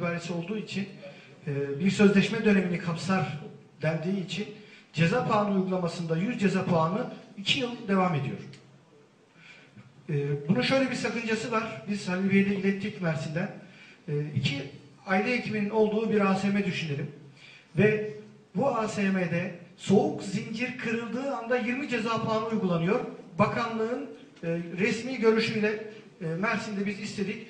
ibaresi olduğu için e, bir sözleşme dönemini kapsar dendiği için ceza puanı uygulamasında 100 ceza puanı 2 yıl devam ediyor. E, Bunun şöyle bir sakıncası var. Biz Halil Bey'le ilettik Mersin'den. E, iki aile hekiminin olduğu bir ASM düşünelim. Ve bu ASM'de soğuk zincir kırıldığı anda 20 ceza puanı uygulanıyor. Bakanlığın resmi görüşüyle Mersin'de biz istedik.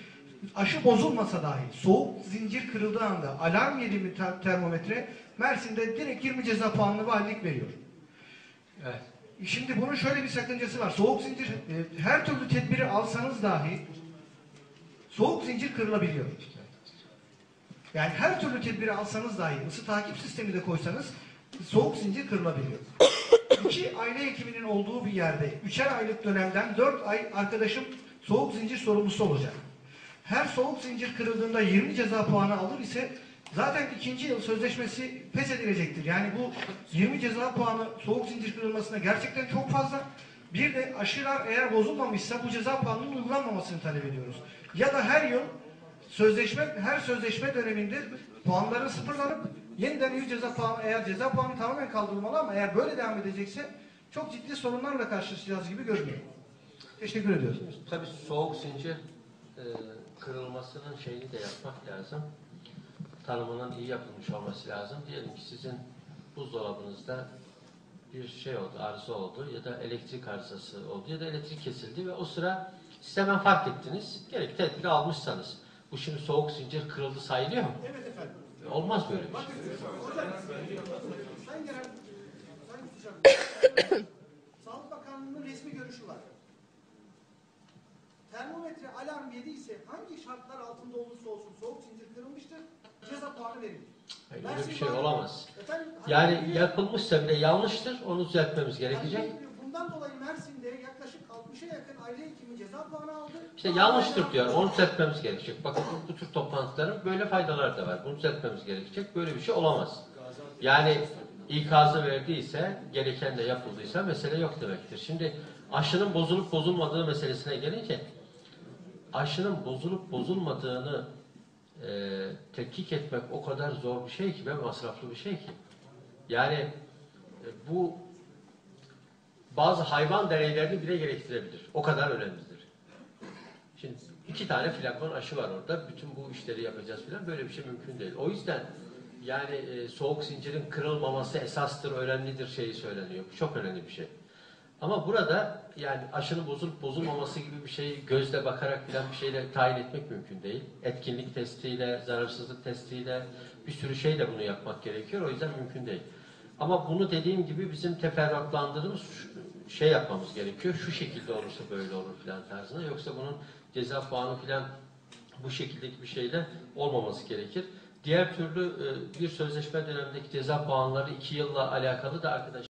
Aşı bozulmasa dahi soğuk zincir kırıldığı anda alarm yedi mi ter- termometre Mersin'de direkt 20 ceza puanını valilik veriyor. Evet. Şimdi bunun şöyle bir sakıncası var. Soğuk zincir e, her türlü tedbiri alsanız dahi soğuk zincir kırılabiliyor. Yani her türlü tedbiri alsanız dahi ısı takip sistemi de koysanız soğuk zincir kırılabiliyor. İki aile hekiminin olduğu bir yerde üçer aylık dönemden dört ay arkadaşım soğuk zincir sorumlusu olacak. Her soğuk zincir kırıldığında 20 ceza puanı alır ise zaten ikinci yıl sözleşmesi pes edilecektir. Yani bu 20 ceza puanı soğuk zincir kırılmasına gerçekten çok fazla. Bir de aşılar eğer bozulmamışsa bu ceza puanının uygulanmamasını talep ediyoruz. Ya da her yıl sözleşme her sözleşme döneminde puanların sıfırlanıp yeniden 100 ceza puanı eğer ceza puanı tamamen kaldırılmalı ama eğer böyle devam edecekse çok ciddi sorunlarla karşılaşacağız gibi görünüyor. Teşekkür ediyoruz. Tabii soğuk zincir e, kırılmasının şeyini de yapmak lazım. Tanımının iyi yapılmış olması lazım. Diyelim ki sizin buzdolabınızda bir şey oldu, arıza oldu ya da elektrik arızası oldu ya da elektrik kesildi ve o sıra siz hemen fark ettiniz. Gerek tedbiri almışsanız. Bu şimdi soğuk zincir kırıldı sayılıyor mu? Evet efendim. Olmaz böyle bir şey. Sağlık Bakanlığı'nın resmi görüşü var. Termometre alarm yediyse hangi şartlar altında olursa olsun soğuk zincir kırılmıştır, ceza puanı verilir. Öyle bir şey olamaz. Efendim, Yani hani- yapılmışsa bile yanlıştır, onu düzeltmemiz gerekecek. Yani bundan dolayı Mersin'de yaklaşık 60'a yakın aile hekimi ceza puanı aldı. İşte yanlıştır diyor. Onu düzeltmemiz gerekecek. Bakın bu, bu tür toplantıların böyle faydaları da var. Bunu düzeltmemiz gerekecek. Böyle bir şey olamaz. Yani ikazı verdiyse, gereken de yapıldıysa mesele yok demektir. Şimdi aşının bozulup bozulmadığı meselesine gelince aşının bozulup bozulmadığını e, tetkik etmek o kadar zor bir şey ki ve masraflı bir şey ki. Yani e, bu bazı hayvan deneylerini bile gerektirebilir. O kadar önemlidir. Şimdi iki tane flakon aşı var orada. Bütün bu işleri yapacağız filan. Böyle bir şey mümkün değil. O yüzden yani e, soğuk zincirin kırılmaması esastır, önemlidir şeyi söyleniyor. Bu çok önemli bir şey. Ama burada yani aşının bozulup bozulmaması gibi bir şeyi gözle bakarak filan bir şeyle tayin etmek mümkün değil. Etkinlik testiyle, zararsızlık testiyle bir sürü şeyle bunu yapmak gerekiyor. O yüzden mümkün değil. Ama bunu dediğim gibi bizim teferruatlandırdığımız şu- şey yapmamız gerekiyor. Şu şekilde olursa böyle olur filan tarzında. Yoksa bunun ceza puanı filan bu şekildeki bir şeyle olmaması gerekir. Diğer türlü e, bir sözleşme dönemindeki ceza puanları iki yılla alakalı da arkadaş